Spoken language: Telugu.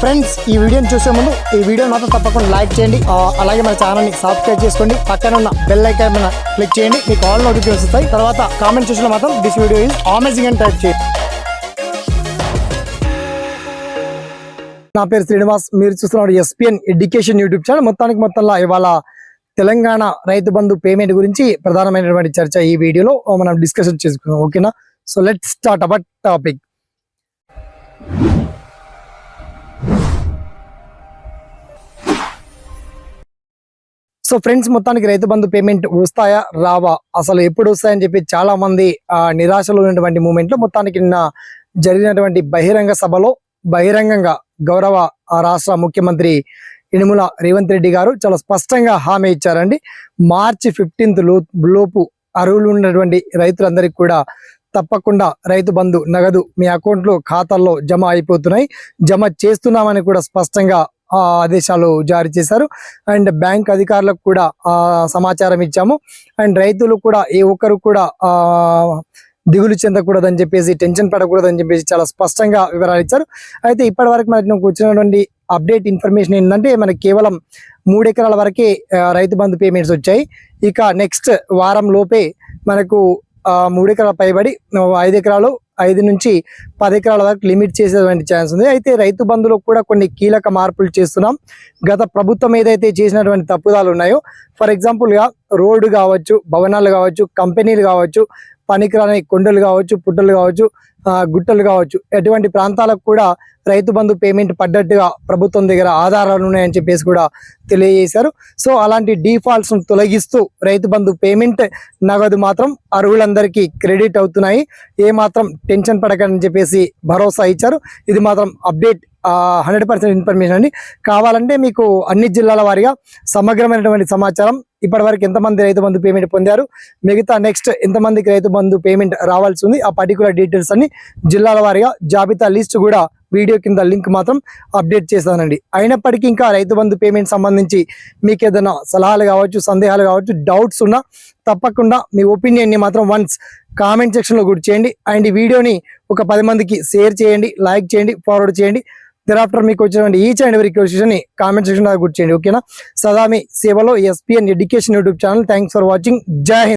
ఫ్రెండ్స్ ఈ వీడియోని చూసే ముందు ఈ వీడియో మాత్రం తప్పకుండా లైక్ చేయండి. అలాగే మన ఛానల్ని సబ్స్క్రైబ్ చేసుకోండి. పక్కన ఉన్న బెల్ ఐకాన్ మీద క్లిక్ చేయండి. మీకు ఆల్ నోటిఫికేషన్ వస్తాయి. తర్వాత కామెంట్ చూసిన మాత్రం దిస్ వీడియో ఈజ్ అమేజింగ్ అని టైప్ చేయండి. నా పేరు శ్రీనివాస్. మీరు చూస్తున్నారు ఎస్పిఎన్ ఎడ్యుకేషన్ యూట్యూబ్ ఛానల్ మొత్తానికి మొత్తంలో ఇవాళ తెలంగాణ రైతు బంధు పేమెంట్ గురించి ప్రధానమైనటువంటి చర్చ ఈ వీడియోలో మనం డిస్కషన్ చేసుకుందాం. ఓకేనా so let start our topic so friends మొత్తానికి రైతు బంధు పేమెంట్ వస్తాయా? రావా? అసలు ఎప్పుడు వస్తాయని చెప్పి చాలా మంది ఆ, నిరాశలో ఉన్నటువంటి మూమెంట్లో మొత్తానికి నిన్న జరిగినటువంటి బహిరంగ సభలో బహిరంగంగా గౌరవ ఆ, రాష్ట్ర ముఖ్యమంత్రి ఇనుముల రేవంత్ రెడ్డి గారు చాలా స్పష్టంగా హామీ ఇచ్చారండి. మార్చి ఫిఫ్టీన్త్ లోపు అరువులు ఉన్నటువంటి రైతులందరికీ కూడా తప్పకుండా రైతు బంధు నగదు మీ అకౌంట్లో ఖాతాల్లో జమ అయిపోతున్నాయి. జమ చేస్తున్నామని కూడా స్పష్టంగా ఆదేశాలు జారీ చేశారు. అండ్ బ్యాంక్ అధికారులకు కూడా సమాచారం ఇచ్చాము. అండ్ రైతులు కూడా ఏ ఒక్కరు కూడా దిగులు చెందకూడదని చెప్పేసి టెన్షన్ పడకూడదని చెప్పేసి చాలా స్పష్టంగా వివరాలు ఇచ్చారు. అయితే ఇప్పటి వరకు మనకు వచ్చినటువంటి అప్డేట్ ఇన్ఫర్మేషన్ ఏంటంటే మనకి కేవలం మూడు ఎకరాల వరకే రైతు బంధు పేమెంట్స్ వచ్చాయి. ఇక నెక్స్ట్ వారం లోపే మనకు మూడు ఎకరాల పైబడి ఐదు ఎకరాలు ఐదు నుంచి పది ఎకరాల వరకు లిమిట్ చేసేటువంటి ఛాన్స్ ఉంది. అయితే రైతు బంధులో కూడా కొన్ని కీలక మార్పులు చేస్తున్నాం. గత ప్రభుత్వం ఏదైతే చేసినటువంటి తప్పుదాలు ఉన్నాయో ఫర్ ఎగ్జాంపుల్గా రోడ్డు కావచ్చు భవనాలు కావచ్చు కంపెనీలు కావచ్చు పనికిరాని కొండలు కావచ్చు పుట్టలు కావచ్చు గుట్టలు కావచ్చు. ఎటువంటి ప్రాంతాలకు కూడా రైతు బంధు పేమెంట్ పడ్డట్టుగా ప్రభుత్వం దగ్గర ఆధారాలు ఉన్నాయని చెప్పేసి కూడా తెలియజేశారు. సో అలాంటి డీఫాల్ట్స్ను తొలగిస్తూ రైతు బంధు పేమెంట్ నగదు మాత్రం అర్హులందరికీ క్రెడిట్ అవుతున్నాయి. ఏ మాత్రం టెన్షన్ పడకని చెప్పేసి భరోసా ఇచ్చారు. ఇది మాత్రం అప్డేట్ హండ్రెడ్ పర్సెంట్ ఇన్ఫర్మేషన్ అండి. కావాలంటే మీకు అన్ని జిల్లాల వారీగా సమగ్రమైనటువంటి సమాచారం ఇప్పటివరకు ఎంతమంది రైతు బంధు పేమెంట్ పొందారు మిగతా నెక్స్ట్ ఎంతమందికి రైతు బంధు పేమెంట్ రావాల్సి ఉంది ఆ పర్టికులర్ డీటెయిల్స్ అన్ని జిల్లాల వారీగా జాబితా లిస్ట్ కూడా వీడియో కింద లింక్ మాత్రం అప్డేట్ చేస్తానండి. అయినప్పటికీ ఇంకా రైతు బంధు పేమెంట్ సంబంధించి మీకు ఏదైనా సలహాలు కావచ్చు సందేహాలు కావచ్చు డౌట్స్ ఉన్నా తప్పకుండా మీ ఒపీనియన్ని మాత్రం వన్స్ కామెంట్ సెక్షన్లో గుర్తు చేయండి. అండ్ ఈ వీడియోని ఒక పది మందికి షేర్ చేయండి లైక్ చేయండి ఫార్వర్డ్ చేయండి. ఆఫ్టర్ మీకు వచ్చినటువంటి ఈచ్ అండ్ ఎవరి క్వశ్చన్ని కామెంట్ సెక్షన్ గుర్తు చేయండి ఓకేనా సదా మీ సేవలో S P N education YouTube channel thanks for watching Jai Hind